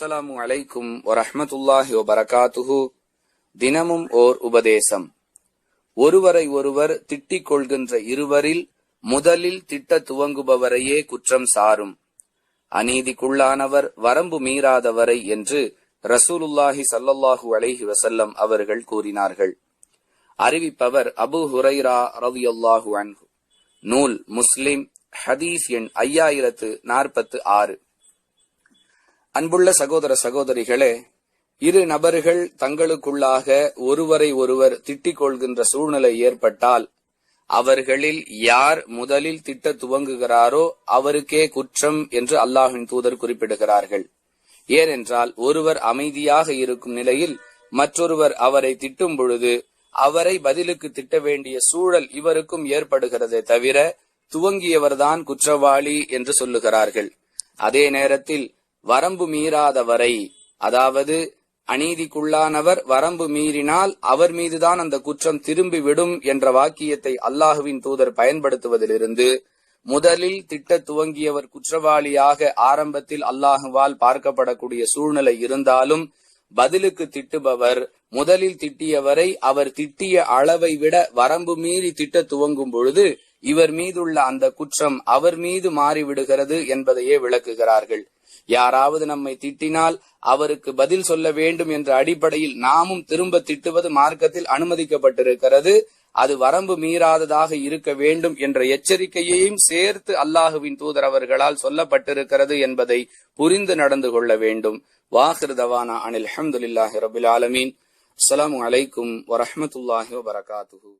அஸ்ஸலாமு அலைக்கும் வரஹமத்துல்லாஹி வபரகாத்துஹு தினமும் ஓர் உபதேசம். ஒருவரை ஒருவர் திட்டிக் கொள்கின்ற இருவரில் முதலில் திட்ட துவங்குபவரையே குற்றம் சாரும். அநீதிக்குள்ளானவர் வரம்பு மீறாதவரை என்று ரசூலுல்லாஹி சல்லல்லாஹு அலைஹி வசல்லம் அவர்கள் கூறினார்கள். அறிவிப்பவர் அபு ஹுரைரா ரலியல்லாஹு அன்ஹு. நூல் முஸ்லிம் ஹதீஸ் எண் ஐயாயிரத்து நாற்பத்து ஆறு. அன்புள்ள சகோதர சகோதரிகளே இரு நபர்கள் தங்களுக்குள்ளாக ஒருவரை ஒருவர் திட்டிக் கொள்கின்ற சூழ்நிலை ஏற்பட்டால் அவர்களில் யார் முதலில் திட்ட துவங்குகிறாரோ அவருக்கே குற்றம் என்று அல்லாஹின் தூதர் குறிப்பிடுகிறார்கள். ஏனென்றால் ஒருவர் அமைதியாக இருக்கும் நிலையில் மற்றொருவர் அவரை திட்டும் பொழுது அவரை பதிலுக்கு திட்ட வேண்டிய சூழல் இவருக்கும் ஏற்படுகிறதே தவிர துவங்கியவர்தான் குற்றவாளி என்று சொல்லுகிறார்கள். அதே நேரத்தில் வரம்பு மீறாதவரை அதாவது அநீதிக்குள்ளானவர் வரம்பு மீறினால் அவர் மீதுதான் அந்த குற்றம் திரும்பி விடும் என்ற வாக்கியத்தை அல்லாஹுவின் தூதர் பயன்படுத்துவதிலிருந்து முதலில் திட்ட துவங்கியவர் குற்றவாளியாக ஆரம்பத்தில் அல்லாஹுவால் பார்க்கப்படக்கூடிய சூழ்நிலை இருந்தாலும் பதிலுக்கு திட்டுபவர் முதலில் திட்டியவரை அவர் திட்டிய அளவை விட வரம்பு மீறி திட்ட துவங்கும் பொழுது இவர் மீதுள்ள அந்த குற்றம் அவர் மீது மாறிவிடுகிறது என்பதையே விளக்குகிறார்கள். யாராவது நம்மை திட்டினால் அவருக்கு பதில் சொல்ல வேண்டும் என்ற அடிப்படையில் நாமும் திரும்ப திட்டுவது மார்க்கத்தில் அனுமதிக்கப்பட்டிருக்கிறது. அது வரம்பு மீறாததாக இருக்க வேண்டும் என்ற எச்சரிக்கையையும் சேர்த்து அல்லாஹுவின் தூதர் அவர்களால் சொல்லப்பட்டிருக்கிறது என்பதை புரிந்து நடந்து கொள்ள வேண்டும். வாஹிருதவானா அனில் அஹமதுல்லாஹி ரபுல் ஆலமீன். அஸ்லாம் அலைக்கும் வரஹமத்துல்லாஹி வபரகாத்துஹு.